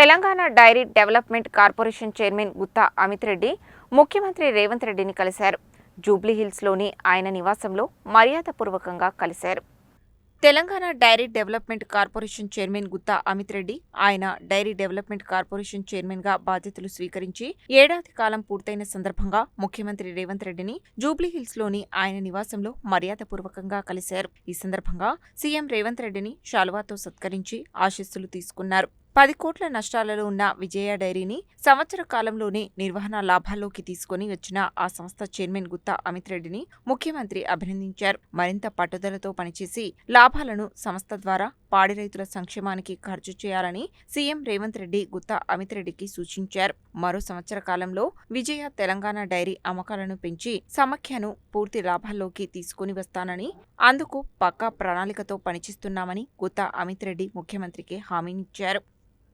Telangana dairy development corporation chairman Gutta Amit Reddy ముఖ్యమంత్రి రేవంత్ రెడ్డిని కలిశారు. జూబ్లీహిల్స్లోని ఆయన నివాసంలో మర్యాదపూర్వకంగా కలిశారు. Telangana dairy development corporation chairman Gutta Amit Reddy ఆయన డైరీ డెవలప్మెంట్ కార్పొరేషన్ చైర్మన్గా బాధ్యతలు స్వీకరించి ఏడాది కాలం పూర్తయిన సందర్భంగా ముఖ్యమంత్రి రేవంత్ రెడ్డిని జూబ్లీహిల్స్లోని ఆయన నివాసంలో మర్యాదపూర్వకంగా కలిశారు. ఈ సందర్భంగా సీఎం రేవంత్ రెడ్డిని శాలువాతో సత్కరించి ఆశీస్సులు తీసుకున్నారు. పది కోట్ల నష్టాలలో ఉన్న విజయ డైరీని సంవత్సర కాలంలోనే నిర్వహణ లాభాల్లోకి తీసుకుని వచ్చిన ఆ సంస్థ చైర్మన్ గుత్తా అమిత్ రెడ్డిని ముఖ్యమంత్రి అభినందించారు. మరింత పట్టుదలతో పనిచేసి లాభాలను సంస్థ ద్వారా పాడి రైతుల సంక్షేమానికి ఖర్చు చేయాలని సీఎం రేవంత్ రెడ్డి గుత్తా అమిత్ రెడ్డికి సూచించారు. మరో సంవత్సర కాలంలో విజయ తెలంగాణ డైరీ అమ్మకాలను పెంచి సమాఖ్యను పూర్తి లాభాల్లోకి తీసుకుని వస్తానని అందుకు పక్కా ప్రణాళికతో పనిచేస్తున్నామని గుత్తా అమిత్ రెడ్డి ముఖ్యమంత్రికి హామీనిచ్చారు.